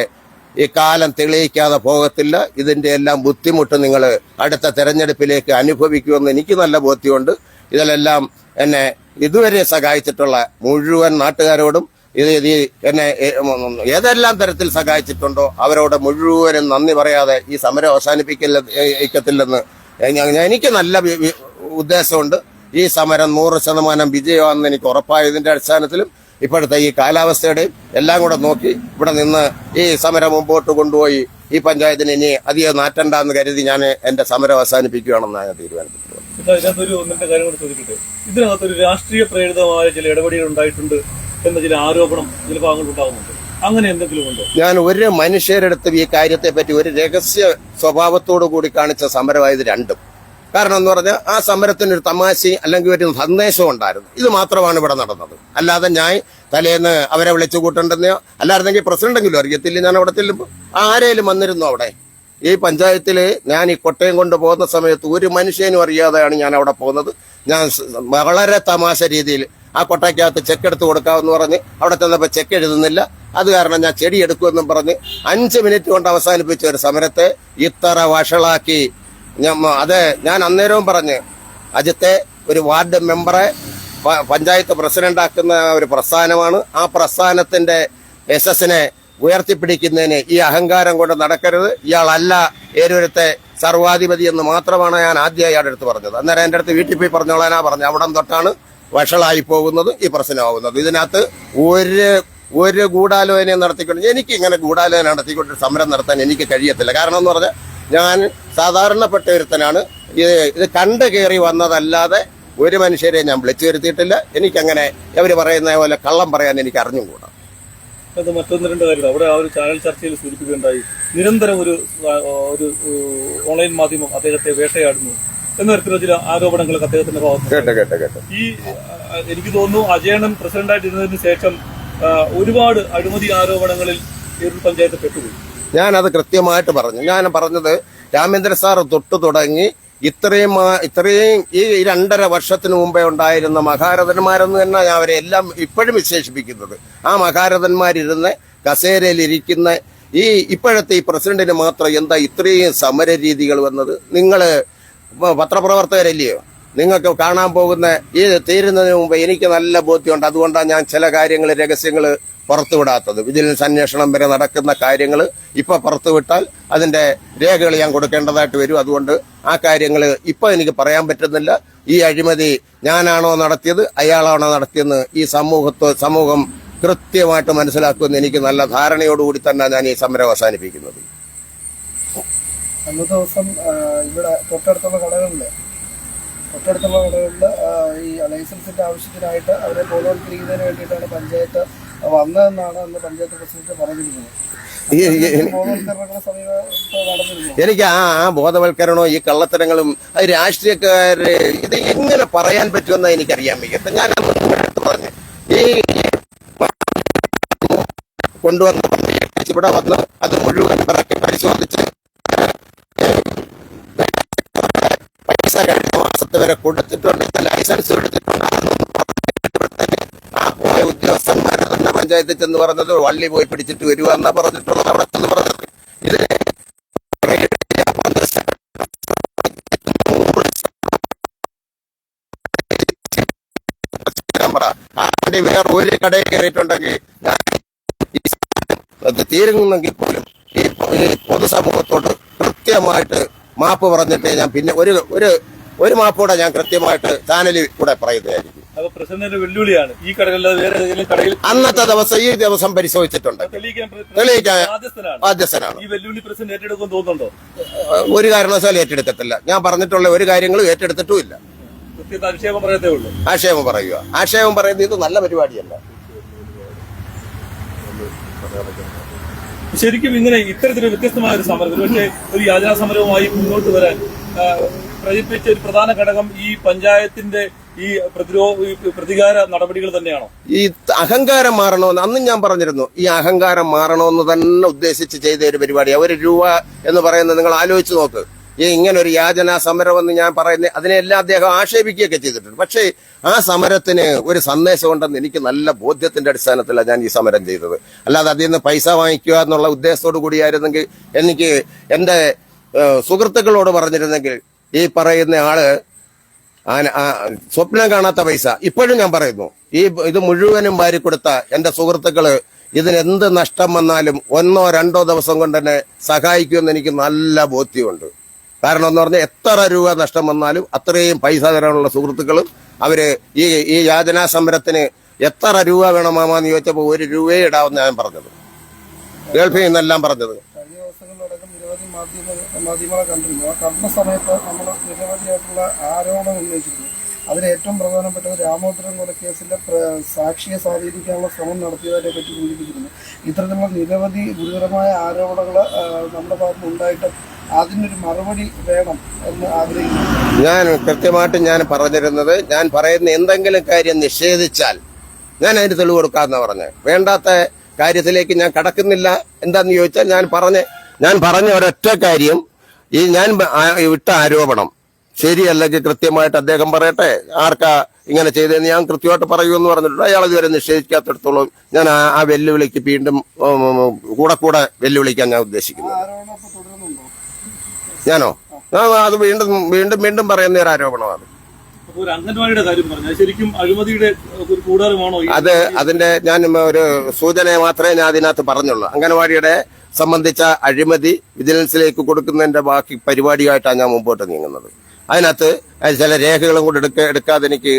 ഈ കാലം തെളിയിക്കാതെ പോകത്തില്ല. ഇതിന്റെ എല്ലാം ബുദ്ധിമുട്ട് നിങ്ങൾ അടുത്ത തെരഞ്ഞെടുപ്പിലേക്ക് അനുഭവിക്കുമെന്ന് എനിക്ക് നല്ല ബോധ്യമുണ്ട്. ഇതിലെല്ലാം എന്നെ ഇതുവരെ സഹായിച്ചിട്ടുള്ള മുഴുവൻ നാട്ടുകാരോടും ഇത് ഇത് എന്നെ ഏതെല്ലാം തരത്തിൽ സഹായിച്ചിട്ടുണ്ടോ അവരോട് മുഴുവനും നന്ദി പറയാതെ ഈ സമരം അവസാനിപ്പിക്കില്ല ഇക്കത്തില്ലെന്ന് എനിക്ക് നല്ല ഉദ്ദേശമുണ്ട്. ഈ സമരം നൂറ് ശതമാനം വിജയമാണെന്ന് എനിക്ക് ഉറപ്പായതിന്റെ അടിസ്ഥാനത്തിലും ഇപ്പോഴത്തെ ഈ കാലാവസ്ഥയുടെയും എല്ലാം കൂടെ നോക്കി ഇവിടെ നിന്ന് ഈ സമരം മുമ്പോട്ട് കൊണ്ടുപോയി ഈ പഞ്ചായത്തിന് ഇനി അധികം നാറ്റണ്ടെന്ന് കരുതി ഞാൻ എന്റെ സമരം അവസാനിപ്പിക്കുകയാണെന്ന് ഞാൻ തീരുമാനിച്ചിട്ടുള്ളത് ഇതാ ഇതിനകത്തൊരു ഒന്നിന്റെ കാര്യം കൂടി ചോദിക്കട്ടെ. ഇതിനകത്തൊരു രാഷ്ട്രീയ പ്രേരിതമായ ചില ഇടപെടലുകൾ ഉണ്ടായിട്ടുണ്ട് എന്ന ചില ആരോപണം ചില ഭാഗങ്ങൾ ഉണ്ടാകുന്നുണ്ട്. അങ്ങനെ എന്തെങ്കിലും ഉണ്ടോ? ഞാൻ ഒരു മനുഷ്യരെടുത്തും ഈ കാര്യത്തെ പറ്റി ഒരു രഹസ്യ സ്വഭാവത്തോടു കൂടി കാണിച്ച സമരമായത് രണ്ടും. കാരണം എന്ന് പറഞ്ഞാൽ ആ സമരത്തിന് ഒരു തമാശയും അല്ലെങ്കിൽ ഒരു സന്ദേശവും ഉണ്ടായിരുന്നു. ഇത് മാത്രമാണ് ഇവിടെ നടന്നത്. അല്ലാതെ ഞാൻ തലേന്ന് അവരെ വിളിച്ചു കൂട്ടണ്ടെന്നോ അല്ലായിരുന്നെങ്കിൽ പ്രസിഡന്റെങ്കിലും അറിയത്തില്ല. ഞാൻ അവിടെ ചെല്ലുമ്പോൾ ആരേലും വന്നിരുന്നു അവിടെ? ഈ പഞ്ചായത്തിൽ ഞാൻ ഈ കൊട്ടയം കൊണ്ട് പോകുന്ന സമയത്ത് ഒരു മനുഷ്യനും അറിയാതെയാണ് ഞാൻ അവിടെ പോകുന്നത്. ഞാൻ വളരെ തമാശ രീതിയിൽ ആ കൊട്ടയ്ക്കകത്ത് ചെക്ക് എടുത്ത് കൊടുക്കാമെന്ന് പറഞ്ഞ് അവിടെ ചെന്നപ്പോൾ ചെക്ക് എഴുതുന്നില്ല. അത് കാരണം ഞാൻ ചെടി എടുക്കുമെന്നും പറഞ്ഞ് അഞ്ച് മിനിറ്റ് കൊണ്ട് അവസാനിപ്പിച്ച ഒരു സമരത്തെ ഇത്ര വഷളാക്കി അത് ഞാൻ അന്നേരവും പറഞ്ഞ് അജിത്തെ ഒരു വാർഡ് മെമ്പറെ പഞ്ചായത്ത് പ്രസിഡന്റാക്കുന്ന ഒരു പ്രസ്ഥാനമാണ്. ആ പ്രസ്ഥാനത്തിന്റെ യശസ്സിനെ ഉയർത്തിപ്പിടിക്കുന്നതിന് ഈ അഹങ്കാരം കൊണ്ട് നടക്കരുത്. ഇയാളല്ല ഏരൂരത്തെ സർവാധിപതി എന്ന് മാത്രമാണ് ഞാൻ ആദ്യം അയാളുടെ അടുത്ത് പറഞ്ഞത്. അന്നേരം എന്റെ അടുത്ത് വീട്ടിൽ പോയി പറഞ്ഞോളാനാ പറഞ്ഞു അവിടം തൊട്ടാണ് വഷളായി പോകുന്നത് ഈ പ്രശ്നമാവുന്നത്. ഇതിനകത്ത് ഒരു ഒരു ഗൂഢാലോചനയും നടത്തിക്കൊണ്ട് എനിക്ക് ഇങ്ങനെ ഗൂഢാലോചന നടത്തിക്കൊണ്ട് സമരം നടത്താൻ എനിക്ക് കഴിയത്തില്ല. കാരണം എന്ന് പറഞ്ഞാൽ ഞാൻ സാധാരണപ്പെട്ട ഒരുത്തനാണ്. ഇത് ഇത് കണ്ടു കയറി വന്നതല്ലാതെ ഒരു മനുഷ്യരെ ഞാൻ വിളിച്ചു വരുത്തിയിട്ടില്ല. എനിക്കങ്ങനെ അവർ പറയുന്ന പോലെ കള്ളം പറയാൻ എനിക്ക് അറിഞ്ഞുകൂടാ. അത് മറ്റൊന്ന് രണ്ട് കാര്യം അവിടെ ആ ഒരു ചാനൽ ചർച്ചയിൽ സൂചിപ്പിക്കുകയുണ്ടായി. നിരന്തരം ഒരു ഒരു ഓൺലൈൻ മാധ്യമം അദ്ദേഹത്തെ വേട്ടയാടുന്നു എന്ന തരത്തിലുള്ള ചില ആരോപണങ്ങളൊക്കെ അദ്ദേഹത്തിന്റെ ഭാഗത്ത് കേട്ടോ കേട്ടോ കേട്ടോ. ഈ എനിക്ക് തോന്നുന്നു അജയണ്ണൻ പ്രസിഡന്റായിട്ടിരുന്നതിന് ശേഷം ഒരുപാട് അഴിമതി ആരോപണങ്ങളിൽ ഏതൊരു പഞ്ചായത്ത് പെട്ടുപോയി. ഞാനത് കൃത്യമായിട്ട് പറഞ്ഞു. ഞാൻ പറഞ്ഞത് രാമേന്ദ്ര സാർ തൊട്ട് തുടങ്ങി ഇത്രയും ഇത്രയും ഈ രണ്ടര വർഷത്തിന് മുമ്പേ ഉണ്ടായിരുന്ന മഹാരഥന്മാരെന്ന് തന്നെ ഞാൻ അവരെ എല്ലാം ഇപ്പോഴും വിശേഷിപ്പിക്കുന്നത്. ആ മഹാരഥന്മാരിരുന്ന് കസേരയിലിരിക്കുന്ന ഈ ഇപ്പോഴത്തെ ഈ പ്രസിഡന്റിന് മാത്രം എന്താ ഇത്രയും സമര രീതികൾ വന്നത് നിങ്ങൾ പത്രപ്രവർത്തകരല്ലയോ? നിങ്ങൾക്ക് കാണാൻ പോകുന്ന ഈ തീരുന്നതിന് മുമ്പ് എനിക്ക് നല്ല ബോധ്യമുണ്ട്. അതുകൊണ്ടാണ് ഞാൻ ചില കാര്യങ്ങൾ രഹസ്യങ്ങൾ പുറത്തുവിടാത്തത്. വിജിലൻസ് അന്വേഷണം വരെ നടക്കുന്ന കാര്യങ്ങൾ ഇപ്പൊ പുറത്തുവിട്ടാൽ അതിന്റെ രേഖകൾ ഞാൻ കൊടുക്കേണ്ടതായിട്ട് വരും. അതുകൊണ്ട് ആ കാര്യങ്ങൾ ഇപ്പൊ എനിക്ക് പറയാൻ പറ്റുന്നില്ല. ഈ അഴിമതി ഞാനാണോ നടത്തിയത് അയാളാണോ നടത്തിയെന്ന് ഈ സമൂഹത്തോ സമൂഹം കൃത്യമായിട്ട് മനസ്സിലാക്കുമെന്ന് എനിക്ക് നല്ല ധാരണയോടുകൂടി തന്നെ ഞാൻ ഈ സമരം അവസാനിപ്പിക്കുന്നത്. അന്നത്തെ ദിവസം ഇവിടെ തൊട്ടടുത്തുള്ള കടകളിൽ തൊട്ടടുത്തുള്ള കടകളിൽ ഈ ലൈസൻസിന്റെ ആവശ്യത്തിനായിട്ട് അവരെ ബോധവൽക്കരിക്കുന്നതിന് വേണ്ടിയിട്ടാണ് പഞ്ചായത്ത് വന്നതെന്നാണ് അന്ന് പഞ്ചായത്ത് പ്രസിഡന്റ് പറഞ്ഞിരുന്നത് ബോധവൽക്കരണ എനിക്ക് ആ ആ ബോധവൽക്കരണവും ഈ കള്ളത്തരങ്ങളും അത് രാഷ്ട്രീയക്കാര് ഇത് എങ്ങനെ പറയാൻ പറ്റുമെന്ന് എനിക്കറിയാൻ വയ്യ. ഞാൻ പറഞ്ഞു ഈ കൊണ്ടുവന്ന ഇവിടെ വന്ന് അത് മുഴുവൻ ഇറക്കി പരിശോധിച്ച് പൈസ കഴിഞ്ഞ മാസത്തെ വരെ കൊടുത്തിട്ടുണ്ട് ലൈസൻസ് എടുത്തിട്ടുണ്ട് ആ പോയ പഞ്ചായത്തിൽ ചെന്ന് പറഞ്ഞത് വള്ളി പോയി പിടിച്ചിട്ട് വരിക എന്നാ പറഞ്ഞിട്ടുള്ളത് അവിടെ ചെന്ന് പറഞ്ഞത്. ഇത് ക്യാമറ വേറെ ഒരു കടയിൽ കയറിയിട്ടുണ്ടെങ്കിൽ തീരുന്നെങ്കിൽ പോലും ഈ പൊതുസമൂഹത്തോട് കൃത്യമായിട്ട് മാപ്പ് പറഞ്ഞിട്ട് ഞാൻ പിന്നെ ഒരു ഒരു ഒരു മാപ്പൂടെ ഞാൻ കൃത്യമായിട്ട് ചാനലിൽ കൂടെ പറയുന്നതായിരിക്കും പ്രസിഡന്റിന്റെ വെല്ലുവിളിയാണ്. ഈ കടകളിൽ വേറെ ഏതെങ്കിലും കടയിൽ അന്നത്തെ ദിവസം ഈ ദിവസം പരിശോധിച്ചിട്ടുണ്ട്. തെളിയിക്കാൻ ബാധ്യസ്ഥനാണ്. ഈ വെല്ലുവിളി പ്രസിഡന്റ് ഏറ്റെടുക്കും തോന്നുന്നുണ്ടോ? ഒരു കാരണവശാലും ഏറ്റെടുക്കത്തില്ല ഞാൻ പറഞ്ഞിട്ടുള്ള ഒരു കാര്യങ്ങളും ഏറ്റെടുത്തിട്ടുമില്ല. ഇല്ല ആക്ഷേപം പറയത്തേ ഉള്ളൂ. ആക്ഷേപം പറയുക. ആക്ഷേപം പറയുന്നത് ഇത് നല്ല പരിപാടിയല്ല. ശരിക്കും ഇങ്ങനെ ഇത്തരത്തിലൊരു വ്യത്യസ്തമായ ഒരു സമരം പക്ഷേ ഒരു യാചനാ സമരവുമായി മുന്നോട്ട് വരാൻ പ്രചരിപ്പിച്ച പ്രേരിപ്പിച്ച ഒരു പ്രധാന ഘടകം ഈ പഞ്ചായത്തിന്റെ ഈ പ്രതിരോധ പ്രതികാര നടപടികൾ തന്നെയാണോ? ഈ അഹങ്കാരം മാറണമെന്ന് അന്ന് ഞാൻ പറഞ്ഞിരുന്നു. ഈ അഹങ്കാരം മാറണമെന്ന് തന്നെ ഉദ്ദേശിച്ച് ചെയ്ത ഒരു പരിപാടിയാണ് ഒരു രൂപ എന്ന് പറയുന്നത് നിങ്ങൾ ആലോചിച്ച് നോക്ക്. ഈ ഇങ്ങനെ ഒരു യാചനാ സമരമെന്ന് ഞാൻ പറയുന്നത് അതിനെല്ലാം അദ്ദേഹം ആക്ഷേപിക്കുകയൊക്കെ ചെയ്തിട്ടുണ്ട്. പക്ഷേ ആ സമരത്തിന് ഒരു സന്ദേശം ഉണ്ടെന്ന് എനിക്ക് നല്ല ബോധ്യത്തിന്റെ അടിസ്ഥാനത്തിലാണ് ഞാൻ ഈ സമരം ചെയ്തത്. അല്ലാതെ അതിൽ നിന്ന് പൈസ വാങ്ങിക്കുക എന്നുള്ള ഉദ്ദേശത്തോടു കൂടിയായിരുന്നെങ്കിൽ എനിക്ക് എന്റെ സുഹൃത്തുക്കളോട് പറഞ്ഞിരുന്നെങ്കിൽ ഈ പറയുന്ന ആൾ സ്വപ്നം കാണാത്ത പൈസ. ഇപ്പോഴും ഞാൻ പറയുന്നു ഈ ഇത് മുഴുവനും വാരി കൊടുത്ത എന്റെ സുഹൃത്തുക്കൾ ഇതിനെന്ത് നഷ്ടം വന്നാലും ഒന്നോ രണ്ടോ ദിവസം കൊണ്ട് തന്നെ സഹായിക്കുമെന്ന് എനിക്ക് നല്ല ബോധ്യമുണ്ട്. കാരണം എന്ന് പറഞ്ഞാൽ എത്ര രൂപ നഷ്ടം വന്നാലും അത്രയും പൈസ തരാനുള്ള സുഹൃത്തുക്കളും അവർ ഈ ഈ യാചനാ സമരത്തിന് എത്ര രൂപ വേണം മാമാന്ന് ചോദിച്ചപ്പോൾ ഒരു രൂപയെ ഇടാമെന്ന് ഞാൻ പറഞ്ഞത്. ഗൾഫിൽ നിന്നെല്ലാം പറഞ്ഞത്. മാധ്യമ മാധ്യമങ്ങളെ കണ്ടിരുന്നു. ആ കണ്ട സമയത്ത് നമ്മൾ നിരവധിയായിട്ടുള്ള ആരോപണം ഉന്നയിച്ചിരുന്നു. അതിൽ ഏറ്റവും പ്രധാനപ്പെട്ടത് രാമോദ്രം കൊലക്കേസിന്റെ പ്ര- സാക്ഷിയെ സ്വാധീനിക്കാനുള്ള ശ്രമം നടത്തിയതിനെ പറ്റി സൂചിപ്പിച്ചിരുന്നു. ഇത്തരത്തിലുള്ള നിരവധി ഗുരുതരമായ ആരോപണങ്ങൾ നമ്മുടെ ഭാഗത്ത് ഉണ്ടായിട്ട് അതിനൊരു മറുപടി വേണം എന്ന് ആഗ്രഹിക്കുന്നു. ഞാൻ കൃത്യമായിട്ട് ഞാൻ പറഞ്ഞിരുന്നത് ഞാൻ പറയുന്ന എന്തെങ്കിലും കാര്യം നിഷേധിച്ചാൽ ഞാൻ അതിന് തെളിവ് കൊടുക്കാമെന്നാണ് പറഞ്ഞത്. വേണ്ടാത്ത കാര്യത്തിലേക്ക് ഞാൻ കടക്കുന്നില്ല. എന്താന്ന് ചോദിച്ചാൽ ഞാൻ പറഞ്ഞ ഞാൻ പറഞ്ഞ ഒരൊറ്റ കാര്യം ഈ ഞാൻ വിട്ട ആരോപണം. ശരിയല്ലെങ്കിൽ കൃത്യമായിട്ട് അദ്ദേഹം പറയട്ടെ ആർക്കാ ഇങ്ങനെ ചെയ്തതെന്ന് ഞാൻ കൃത്യമായിട്ട് പറയുമെന്ന് പറഞ്ഞിട്ടുണ്ട്. അയാൾ ഇതുവരെ നിഷേധിക്കാത്തിടത്തോളം ഞാൻ ആ വെല്ലുവിളിക്ക് വീണ്ടും കൂടെ കൂടെ വെല്ലുവിളിക്കാൻ ഞാൻ ഉദ്ദേശിക്കുന്നു ആരോപണം ഇപ്പോൾ തുടരുന്നുണ്ടോ ഞാനോ അത് വീണ്ടും വീണ്ടും വീണ്ടും പറയുന്ന ഒരു ആരോപണമാണ്. അത് അതിന്റെ ഞാൻ ഒരു സൂചന മാത്രമേ ഞാൻ അതിനകത്ത് പറഞ്ഞുള്ളൂ. അംഗനവാടിയുടെ സംബന്ധിച്ച അഴിമതി വിജിലൻസിലേക്ക് കൊടുക്കുന്നതിന്റെ ബാക്കി പരിപാടിയായിട്ടാണ് ഞാൻ മുമ്പോട്ട് നീങ്ങുന്നത്. അതിനകത്ത് ചില രേഖകളും കൂടെ എടുക്ക എടുക്കാതെ എനിക്ക്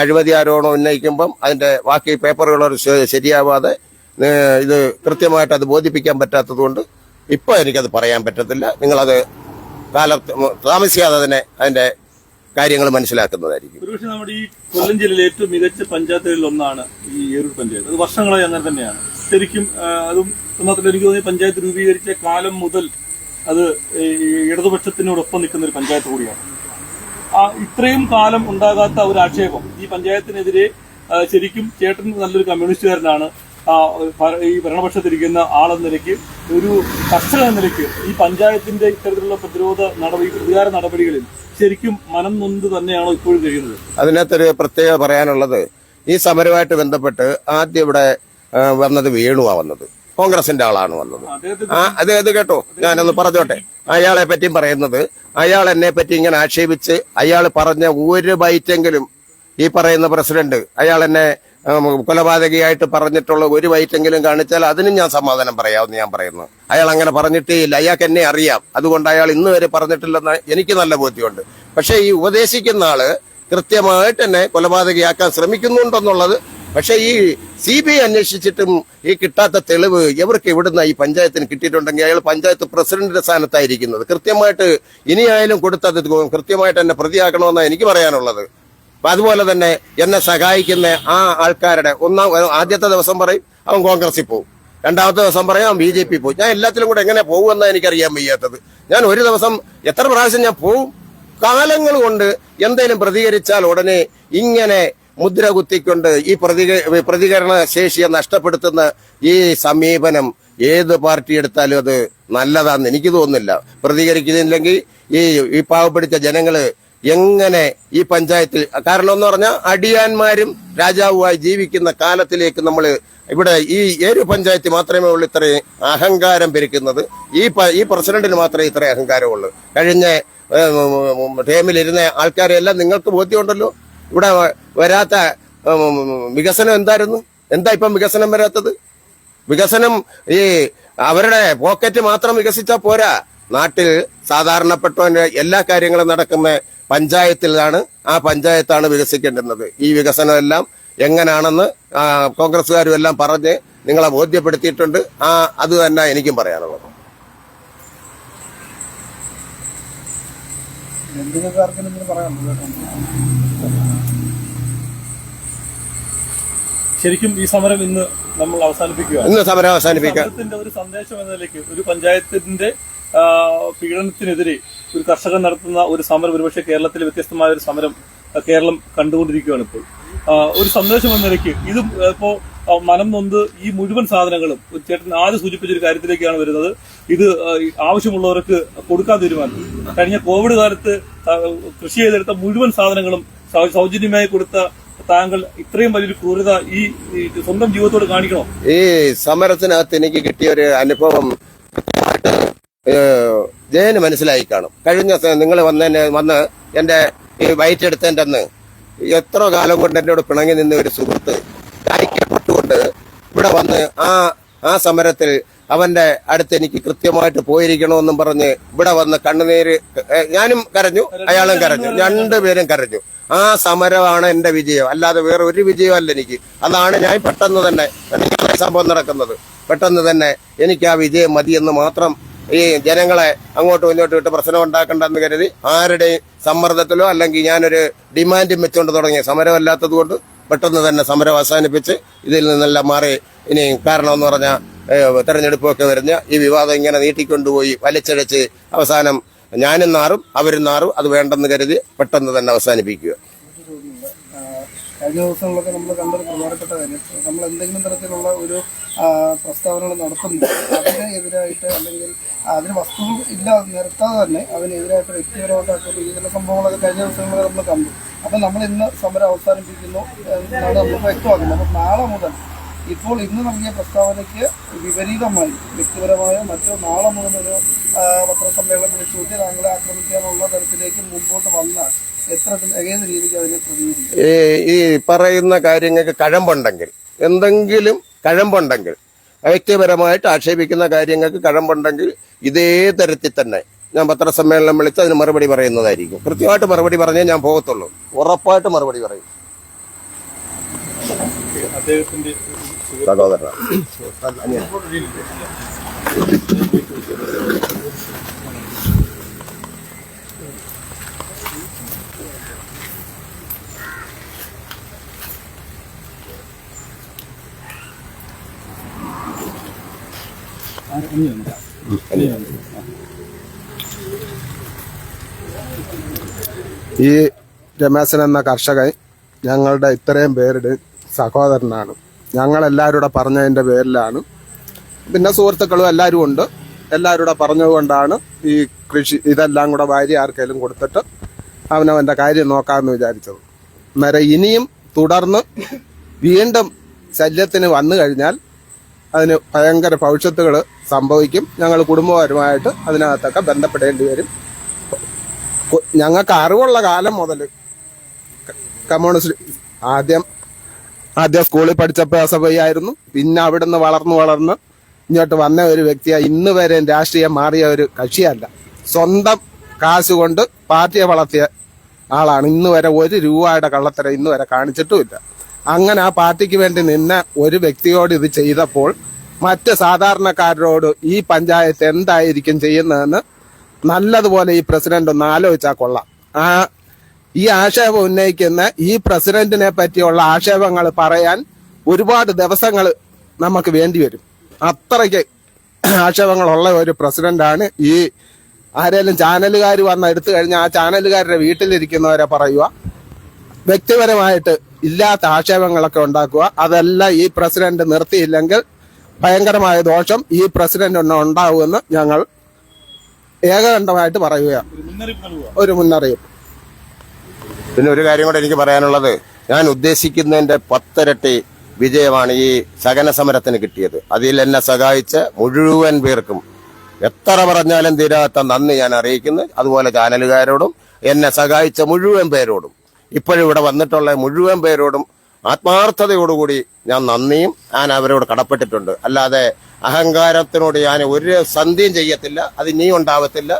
അഴിമതി ആരോപണം ഉന്നയിക്കുമ്പം അതിന്റെ ബാക്കി പേപ്പറുകൾ ശരിയാവാതെ ഇത് കൃത്യമായിട്ട് അത് ബോധിപ്പിക്കാൻ പറ്റാത്തതുകൊണ്ട് ഇപ്പൊ എനിക്കത് പറയാൻ പറ്റത്തില്ല. നിങ്ങളത് കാല താമസിക്കാതെ തന്നെ അതിന്റെ കാര്യങ്ങൾ മനസ്സിലാക്കുന്നതായിരിക്കും. ഒരുപക്ഷെ നമ്മുടെ ഈ കൊല്ലം ജില്ലയിലെ ഏറ്റവും മികച്ച പഞ്ചായത്തുകളിൽ ഒന്നാണ് ഈ ഏരൂർ പഞ്ചായത്ത്. അത് വർഷങ്ങളായി അങ്ങനെ തന്നെയാണ്. ശരിക്കും അതും മാത്രമല്ല എനിക്ക് തോന്നി പഞ്ചായത്ത് രൂപീകരിച്ച കാലം മുതൽ അത് ഇടതുപക്ഷത്തിനോടൊപ്പം നിൽക്കുന്ന ഒരു പഞ്ചായത്ത് കൂടിയാണ്. ആ ഇത്രയും കാലം ഉണ്ടാകാത്ത ഒരു ആക്ഷേപം ഈ പഞ്ചായത്തിനെതിരെ ശരിക്കും ചേട്ടൻ നല്ലൊരു കമ്മ്യൂണിസ്റ്റുകാരനാണ്. ഈ ഭരണപക്ഷത്തിരിക്കുന്ന ആളെന്ന നിലയ്ക്ക് ഒരു കർഷക എന്ന നിലയ്ക്ക് ഈ പഞ്ചായത്തിന്റെ ഇത്തരത്തിലുള്ള പ്രതിരോധ നടപടി പ്രതികാര നടപടികളിൽ ശരിക്കും മനം നൊന്ത് തന്നെയാണോ ഇപ്പോഴും ചെയ്യുന്നത്? അതിനകത്തൊരു പ്രത്യേകത പറയാനുള്ളത് ഈ സമരവുമായിട്ട് ബന്ധപ്പെട്ട് ആദ്യം ഇവിടെ വന്നത് വേണുവാ വന്നത്. കോൺഗ്രസിന്റെ ആളാണ് വന്നത്. ആ അത് അത് കേട്ടോ. ഞാനൊന്ന് പറഞ്ഞോട്ടെ. അയാളെ പറ്റിയും പറയുന്നത് അയാൾ എന്നെ പറ്റി ഇങ്ങനെ ആക്ഷേപിച്ച് അയാൾ പറഞ്ഞ ഒരു ബൈറ്റെങ്കിലും ഈ പറയുന്ന പ്രസിഡന്റ് അയാൾ എന്നെ കൊലപാതകയായിട്ട് പറഞ്ഞിട്ടുള്ള ഒരു വൈറ്റെങ്കിലും കാണിച്ചാൽ അതിനും ഞാൻ സമാധാനം പറയാമെന്ന് ഞാൻ പറയുന്നു. അയാൾ അങ്ങനെ പറഞ്ഞിട്ടേ ഇല്ല അയാൾക്ക് എന്നെ അറിയാം. അതുകൊണ്ട് അയാൾ ഇന്ന് വരെ പറഞ്ഞിട്ടില്ലെന്ന് എനിക്ക് നല്ല ബോധ്യമുണ്ട്. പക്ഷേ ഈ ഉപദേശിക്കുന്ന ആൾ കൃത്യമായിട്ട് എന്നെ കൊലപാതകയാക്കാൻ ശ്രമിക്കുന്നുണ്ടെന്നുള്ളത് പക്ഷേ ഈ സി ബി ഐ അന്വേഷിച്ചിട്ടും ഈ കിട്ടാത്ത തെളിവ് ഇവർക്ക് എവിടുന്ന ഈ പഞ്ചായത്തിന് കിട്ടിയിട്ടുണ്ടെങ്കിൽ അയാൾ പഞ്ചായത്ത് പ്രസിഡന്റിന്റെ സ്ഥാനത്തായിരിക്കുന്നത്. കൃത്യമായിട്ട് ഇനിയായാലും കൊടുത്തത് കൃത്യമായിട്ട് എന്നെ പ്രതിയാക്കണമെന്നാണ് എനിക്ക് പറയാനുള്ളത്. അതുപോലെ തന്നെ എന്നെ സഹായിക്കുന്ന ആ ആൾക്കാരുടെ ഒന്നാം ആദ്യത്തെ ദിവസം പറയും അവൻ കോൺഗ്രസിൽ പോകും രണ്ടാമത്തെ ദിവസം പറയും അവൻ ബി ജെ പി പോകും ഞാൻ എല്ലാത്തിലും കൂടെ എങ്ങനെ പോകുമെന്നാണ് എനിക്കറിയാൻ വയ്യാത്തത്. ഞാൻ ഒരു ദിവസം എത്ര പ്രാവശ്യം ഞാൻ പോവും? കാലങ്ങൾ കൊണ്ട് എന്തെങ്കിലും പ്രതികരിച്ചാൽ ഉടനെ ഇങ്ങനെ മുദ്ര കുത്തിക്കൊണ്ട് ഈ പ്രതിക പ്രതികരണ ശേഷിയെ നഷ്ടപ്പെടുത്തുന്ന ഈ സമീപനം ഏത് പാർട്ടി എടുത്താലും അത് നല്ലതാന്ന് എനിക്ക് തോന്നുന്നില്ല. പ്രതികരിക്കുന്നില്ലെങ്കിൽ ഈ ഈ പാവപ്പെടുത്ത ജനങ്ങൾ എങ്ങനെ ഈ പഞ്ചായത്തിൽ കാരണം എന്ന് പറഞ്ഞാൽ അടിയാന്മാരും രാജാവുമായി ജീവിക്കുന്ന കാലത്തിലേക്ക് നമ്മൾ ഇവിടെ ഈ ഏരു പഞ്ചായത്ത് മാത്രമേ ഉള്ളൂ ഇത്രയും അഹങ്കാരം പെരുക്കുന്നത്. ഈ ഈ പ്രസിഡന്റിന് മാത്രമേ ഇത്രയും അഹങ്കാരമുള്ളൂ. കഴിഞ്ഞ ടേമിലിരുന്ന ആൾക്കാരെല്ലാം നിങ്ങൾക്ക് ബോധ്യമുണ്ടല്ലോ. ഇവിടെ വരാത്ത വികസനം എന്തായിരുന്നു? എന്താ ഇപ്പം വികസനം വരാത്തത്? വികസനം ഈ അവരുടെ പോക്കറ്റ് മാത്രം വികസിച്ചാൽ പോരാ. നാട്ടിൽ സാധാരണപ്പെട്ടവന് എല്ലാ കാര്യങ്ങളും നടക്കുന്ന പഞ്ചായത്തിലാണ് ആ പഞ്ചായത്താണ് വികസിക്കേണ്ടുന്നത്. ഈ വികസനമെല്ലാം എങ്ങനെയാണെന്ന് കോൺഗ്രസ്സുകാരും എല്ലാം പറഞ്ഞ് നിങ്ങളെ ബോധ്യപ്പെടുത്തിയിട്ടുണ്ട്. ആ അത് തന്നെ എനിക്കും പറയാനുള്ളത്. ശരിക്കും ഈ സമരം ഇന്ന് നമ്മൾ അവസാനിപ്പിക്കുക ഇന്ന് സമരം അവസാനിപ്പിക്കുക. ഒരു സന്ദേശം എന്ന നിലയ്ക്ക് ഒരു പഞ്ചായത്തിന്റെ പീഡനത്തിനെതിരെ ഒരു കർഷകൻ നടത്തുന്ന ഒരു സമരം ഒരുപക്ഷെ കേരളത്തിൽ വ്യത്യസ്തമായ ഒരു സമരം കേരളം കണ്ടുകൊണ്ടിരിക്കുകയാണ് ഇപ്പോൾ. ഒരു സന്ദേശം എന്ന നിലയ്ക്ക് ഇതും ഇപ്പോ മനം നൊന്ത് ഈ മുഴുവൻ സാധനങ്ങളും ചേട്ടൻ ആദ്യം സൂചിപ്പിച്ച ഒരു കാര്യത്തിലേക്കാണ് വരുന്നത്. ഇത് ആവശ്യമുള്ളവർക്ക് കൊടുക്കാൻ തീരുമാനം കഴിഞ്ഞ കോവിഡ് കാലത്ത് കൃഷി ചെയ്തെടുത്ത മുഴുവൻ സാധനങ്ങളും സൗജന്യമായി കൊടുത്ത താങ്കൾ ഇത്രയും വലിയൊരു ക്രൂരത ഈ സ്വന്തം ജീവിതത്തോട് കാണിക്കണോ? ഈ സമരത്തിനകത്ത് എനിക്ക് കിട്ടിയ ഒരു അനുഭവം ജയന് മനസ്സിലായി കാണും. കഴിഞ്ഞ നിങ്ങൾ വന്ന വന്ന് എന്റെ ഈ വയറ്റ് എടുത്തതിന്റെ അന്ന് എത്ര കാലം കൊണ്ട് എന്നോട് പിണങ്ങി നിന്ന ഒരു സുഹൃത്ത് ഐക്യപ്പെട്ടുകൊണ്ട് ഇവിടെ വന്ന് ആ ആ സമരത്തിൽ അവന്റെ അടുത്ത് എനിക്ക് കൃത്യമായിട്ട് പോയിരിക്കണമെന്നും പറഞ്ഞ് ഇവിടെ വന്ന് കണ്ണുനീര് ഞാനും കരഞ്ഞു അയാളും കരഞ്ഞു രണ്ടുപേരും കരഞ്ഞു. ആ സമരമാണ് എന്റെ വിജയം. അല്ലാതെ വേറെ ഒരു വിജയമല്ല എനിക്ക്. അതാണ് ഞാൻ പെട്ടെന്ന് തന്നെ സംഭവം നടക്കുന്നത്. പെട്ടെന്ന് തന്നെ എനിക്ക് ആ വിജയം മതിയെന്ന് മാത്രം ഈ ജനങ്ങളെ അങ്ങോട്ടും ഇങ്ങോട്ടും ഇട്ട് പ്രശ്നം ഉണ്ടാക്കണ്ടെന്ന് കരുതി ആരുടെയും സമ്മർദ്ദത്തിലോ അല്ലെങ്കിൽ ഞാനൊരു ഡിമാൻഡും വെച്ചുകൊണ്ട് തുടങ്ങിയ സമരമല്ലാത്തത് കൊണ്ട് പെട്ടെന്ന് തന്നെ സമരം അവസാനിപ്പിച്ച് ഇതിൽ നിന്നെല്ലാം മാറി. ഇനി കാരണമെന്ന് പറഞ്ഞാൽ തെരഞ്ഞെടുപ്പൊക്കെ വരുന്ന ഈ വിവാദം ഇങ്ങനെ നീട്ടിക്കൊണ്ടുപോയി വലിച്ചഴച്ച് അവസാനം ഞാനും നാറും അവരും നാറും അത് വേണ്ടെന്ന് കരുതി പെട്ടെന്ന് തന്നെ അവസാനിപ്പിക്കുക. കഴിഞ്ഞ ദിവസങ്ങളൊക്കെ നമ്മൾ കണ്ടൊരു പ്രധാനപ്പെട്ട കാര്യം. നമ്മൾ എന്തെങ്കിലും തരത്തിലുള്ള ഒരു പ്രസ്താവനകൾ നടത്തുമ്പോൾ അതിനെതിരായിട്ട് അല്ലെങ്കിൽ അതിന് വസ്തുത ഇല്ല നിർത്താതെ തന്നെ അതിനെതിരായിട്ട് വ്യക്തിപരമായിട്ട് ആക്കുന്ന രീതിയിലുള്ള സംഭവങ്ങളൊക്കെ കഴിഞ്ഞ ദിവസങ്ങളിൽ നമ്മൾ കണ്ടു. അപ്പം നമ്മൾ ഇന്ന് സമരം അവസാനിപ്പിക്കുന്നു എന്നാണ് നമുക്ക് വ്യക്തമാക്കുന്നത്. അപ്പം നാളെ മുതൽ ഇപ്പോൾ ഇന്ന് നൽകിയ പ്രസ്താവനയ്ക്ക് വിപരീതമായി വ്യക്തിപരമായ മറ്റു നാളെ മുതൽ ഒരു പത്രസമ്മേളനം വിളിച്ചുകൂട്ടി താങ്കളെ ആക്രമിക്കാനുള്ള തരത്തിലേക്ക് മുമ്പോട്ട് വന്നാൽ ഈ പറയുന്ന കാര്യങ്ങൾക്ക് കഴമ്പുണ്ടെങ്കിൽ എന്തെങ്കിലും കഴമ്പുണ്ടെങ്കിൽ വ്യക്തിപരമായിട്ട് ആക്ഷേപിക്കുന്ന കാര്യങ്ങൾക്ക് കഴമ്പുണ്ടെങ്കിൽ ഇതേ തരത്തിൽ തന്നെ ഞാൻ പത്രസമ്മേളനം വിളിച്ച് അതിന് മറുപടി പറയുന്നതായിരിക്കും. കൃത്യമായിട്ട് മറുപടി പറഞ്ഞേ ഞാൻ പോകത്തുള്ളൂ. ഉറപ്പായിട്ട് മറുപടി പറയും. അദ്ദേഹത്തിന്റെ ഈ രമേശൻ എന്ന കർഷകൻ ഞങ്ങളുടെ ഇത്രയും പേരുടെ സഹോദരനാണ്. ഞങ്ങളെല്ലാവരുടെ പറഞ്ഞതിന്റെ പേരിലാണ്. പിന്നെ സുഹൃത്തുക്കളും എല്ലാവരും ഉണ്ട്. എല്ലാവരുടെ പറഞ്ഞതുകൊണ്ടാണ് ഈ കൃഷി ഇതെല്ലാം കൂടെ ഭാര്യ ആർക്കെങ്കിലും കൊടുത്തിട്ട് അവനവന്റെ കാര്യം നോക്കാമെന്ന് വിചാരിച്ചത്. അന്നേരം ഇനിയും തുടർന്ന് വീണ്ടും ശല്യത്തിന് വന്നു കഴിഞ്ഞാൽ അതിന് ഭയങ്കര ഭവിഷ്യത്തുകൾ സംഭവിക്കും. ഞങ്ങൾ കുടുംബപരമായിട്ട് അതിനകത്തൊക്കെ ബന്ധപ്പെടേണ്ടി വരും. ഞങ്ങൾക്ക് അറിവുള്ള കാലം മുതൽ കമ്മ്യൂണിസ്റ്റ് ആദ്യം ആദ്യം സ്കൂളിൽ പഠിച്ചപ്പോൾ എസ് എഫ് ഐ ആയിരുന്നു പിന്നെ അവിടുന്ന് വളർന്നു വളർന്ന് ഇങ്ങോട്ട് വന്ന ഒരു വ്യക്തിയാണ് ഇന്ന് വരെ രാഷ്ട്രീയം മാറിയ ഒരു കക്ഷിയല്ല. സ്വന്തം കാശ് കൊണ്ട് പാർട്ടിയെ വളർത്തിയ ആളാണ്. ഇന്ന് വരെ ഒരു രൂപയുടെ കള്ളത്തരം ഇന്ന് വരെ കാണിച്ചിട്ടുമില്ല. അങ്ങനെ ആ പാർട്ടിക്ക് വേണ്ടി നിന്ന ഒരു വ്യക്തിയോട് ഇത് ചെയ്തപ്പോൾ മറ്റ് സാധാരണക്കാരോട് ഈ പഞ്ചായത്ത് എന്തായിരിക്കും ചെയ്യുന്നതെന്ന് നല്ലതുപോലെ ഈ പ്രസിഡന്റ് ഒന്ന് ആലോചിച്ചാൽ കൊള്ളാം. ആ ഈ ആക്ഷേപം ഉന്നയിക്കുന്ന ഈ പ്രസിഡന്റിനെ പറ്റിയുള്ള ആക്ഷേപങ്ങൾ പറയാൻ ഒരുപാട് ദിവസങ്ങൾ നമുക്ക് വേണ്ടി വരും. അത്രയ്ക്ക് ആക്ഷേപങ്ങളുള്ള ഒരു പ്രസിഡന്റാണ് ഈ ആരെങ്കിലും ചാനലുകാർ വന്ന് എടുത്തു കഴിഞ്ഞാൽ ആ ചാനലുകാരുടെ വീട്ടിലിരിക്കുന്നവരെ പറയുക. വ്യക്തിപരമായിട്ട് ഇല്ലാത്ത ആക്ഷേപങ്ങളൊക്കെ ഉണ്ടാക്കുക. അതെല്ലാം ഈ പ്രസിഡന്റ് നിർത്തിയില്ലെങ്കിൽ ഭയങ്കരമായ ദോഷം ഈ പ്രസിഡന്റ് ഉണ്ടാവുമെന്ന് ഞങ്ങൾ ഏകകണ്ഠമായിട്ട് പറയുകയാണ്. ഒരു മുന്നറിയിപ്പ്. പിന്നെ ഒരു കാര്യം കൂടെ എനിക്ക് പറയാനുള്ളത്. ഞാൻ ഉദ്ദേശിക്കുന്നതിന്റെ പത്തിരട്ടി വിജയമാണ് ഈ സഹന സമരത്തിന് കിട്ടിയത്. അതിൽ എന്നെ സഹായിച്ച മുഴുവൻ പേർക്കും എത്ര പറഞ്ഞാലും തീരാത്ത നന്ദി ഞാൻ അറിയിക്കുന്നു. അതുപോലെ ചാനലുകാരോടും എന്നെ സഹായിച്ച മുഴുവൻ പേരോടും. ഇപ്പോഴും ഇവിടെ വന്നിട്ടുള്ള മുഴുവൻ പേരോടും ആത്മാർത്ഥതയോടുകൂടി ഞാൻ നന്ദിയും ഞാൻ അവരോട് കടപ്പെട്ടിട്ടുണ്ട്. അല്ലാതെ അഹങ്കാരത്തിനോട് ഞാൻ ഒരു സന്ധിയും ചെയ്യത്തില്ല. അത് ഇനിയും ഉണ്ടാവത്തില്ല.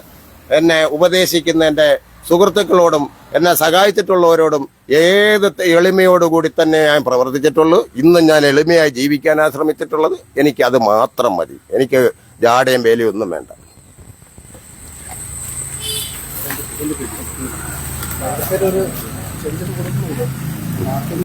എന്നെ ഉപദേശിക്കുന്ന എന്റെ സുഹൃത്തുക്കളോടും എന്നെ സഹായിച്ചിട്ടുള്ളവരോടും ഏത് എളിമയോടുകൂടി തന്നെ ഞാൻ പ്രവർത്തിച്ചിട്ടുള്ളൂ. ഇന്നും ഞാൻ എളിമയായി ജീവിക്കാനാണ് ശ്രമിച്ചിട്ടുള്ളത് എനിക്ക് അത് മാത്രം മതി. എനിക്ക് ജാടയും വേലയും ഒന്നും വേണ്ട. ഒരു